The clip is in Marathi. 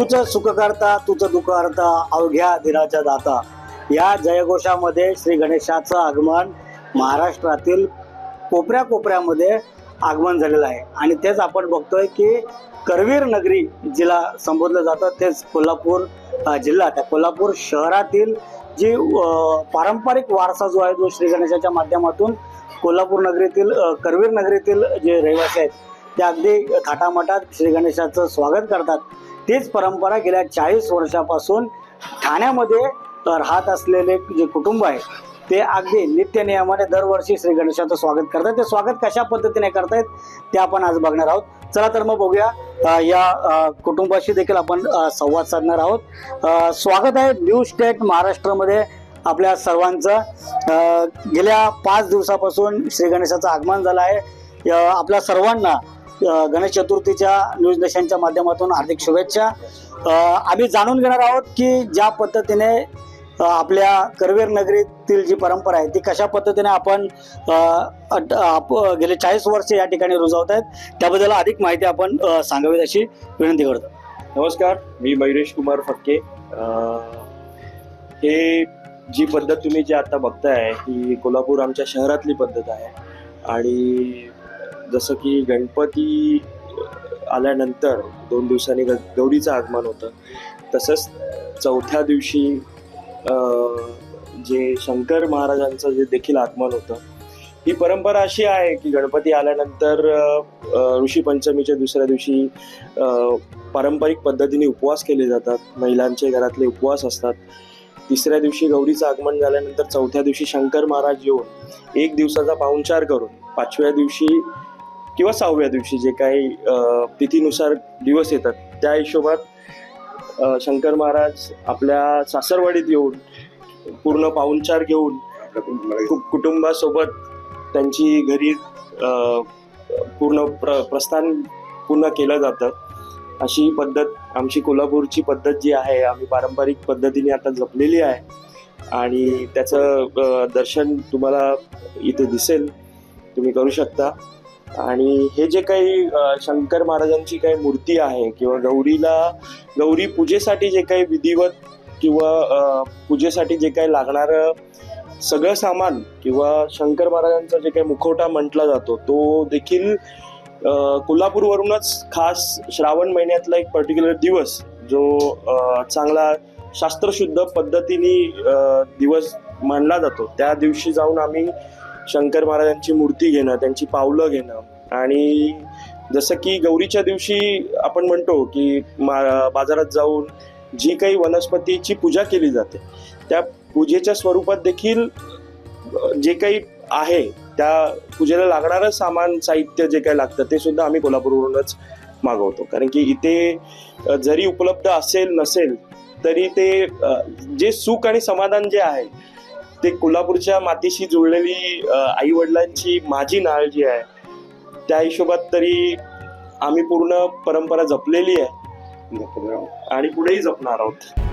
तूच सुख करता तुझं दुःख करता अवघ्या दिनाच्या दाता या जयघोषामध्ये श्री गणेशाचं आगमन महाराष्ट्रातील कोपऱ्या कोपऱ्यामध्ये आगमन झालेलं आहे. आणि तेच आपण बघतोय की करवीर नगरी जिला संबोधलं जातं तेच कोल्हापूर जिल्हा. त्या कोल्हापूर शहरातील जी पारंपरिक वारसा जो आहे जो श्री गणेशाच्या माध्यमातून कोल्हापूर नगरीतील करवीर नगरीतील जे रहिवासी आहेत ते अगदी थाटामाटात श्री गणेशाचं स्वागत करतात. तीच परंपरा गेल्या चाळीस वर्षापासून ठाण्यामध्ये राहत असलेले जे कुटुंब आहे ते अगदी नित्य नियमाने दरवर्षी श्री गणेशाचं स्वागत करतात. ते स्वागत कशा पद्धतीने करतायत ते आपण आज बघणार आहोत. चला तर मग बघूया या कुटुंबाशी देखील आपण संवाद साधणार आहोत. स्वागत आहे न्यू स्टेट महाराष्ट्रामध्ये आपल्या सर्वांचं. गेल्या पाच दिवसापासून श्री गणेशाचं आगमन झालं आहे. आपल्या सर्वांना गणेश चतुर्थीच्या न्यूज नेशनच्या माध्यमातून हार्दिक शुभेच्छा. आम्ही जाणून घेणार आहोत की ज्या पद्धतीने आपल्या करवीर नगरीतील जी परंपरा आहे ती कशा पद्धतीने आपण आप- गेले चाळीस वर्ष या ठिकाणी रुजवत आहेत त्याबद्दल अधिक माहिती आपण सांगावी अशी विनंती करतो. नमस्कार मी मयुरेश कुमार फटके. हे जी पद्धत तुम्ही जी आता बघताय ही कोल्हापूर आमच्या शहरातली पद्धत आहे. आणि जसं की गणपती आल्यानंतर दोन दिवसांनी ग गौरीचं आगमन होतं. तसंच चौथ्या दिवशी जे शंकर महाराजांचं जे देखील आगमन होतं ही परंपरा अशी आहे की गणपती आल्यानंतर ऋषी पंचमीच्या दुसऱ्या दिवशी पारंपरिक पद्धतीने उपवास केले जातात. महिलांचे घरातले उपवास असतात. तिसऱ्या दिवशी गौरीचं आगमन झाल्यानंतर चौथ्या दिवशी शंकर महाराज येऊन एक दिवसाचा पाहुणचार करून पाचव्या दिवशी किंवा सहाव्या दिवशी जे काही तिथीनुसार दिवस येतात त्या हिशोबात शंकर महाराज आपल्या सासरवाडीत येऊन पूर्ण पाहुणचार घेऊन कु- कुटुंबासोबत त्यांची घरी पूर्ण प्र प्रस्थान पूर्ण केलं जातं. अशी पद्धत आमची कोल्हापूरची पद्धत जी आहे आम्ही पारंपरिक पद्धतीने आता जपलेली आहे. आणि त्याचं दर्शन तुम्हाला इथे दिसेल. तुम्ही करू शकता. आणि हे जे काही शंकर महाराजांची काही मूर्ती आहे किंवा गौरीला गौरी पूजेसाठी जे काही विधिवत किंवा पूजेसाठी जे काही लागणारं सगळं सामान किंवा शंकर महाराजांचा जे काही मुखवटा म्हटला जातो तो देखील कोल्हापूरवरूनच खास श्रावण महिन्यातला एक पर्टिक्युलर दिवस जो चांगला शास्त्रशुद्ध पद्धतीने दिवस मानला जातो. त्या दिवशी जाऊन आम्ही शंकर महाराजांची मूर्ती घेणं त्यांची पावलं घेणं. आणि जसं की गौरीच्या दिवशी आपण म्हणतो की मा बाजारात जाऊन जी काही वनस्पतीची पूजा केली जाते त्या पूजेच्या स्वरूपात देखील जे काही आहे त्या पूजेला लागणारं सामान साहित्य जे काही लागतं ते सुद्धा आम्ही कोल्हापूरवरूनच मागवतो. कारण की इथे जरी उपलब्ध असेल नसेल तरी ते जे सुख आणि समाधान जे आहे ते कोल्हापूरच्या मातीशी जुळलेली आई वडिलांची माझी नाळ जी आहे त्या हिशोबात तरी आम्ही पूर्ण परंपरा जपलेली आहे. आणि पुढेही जपणार आहोत.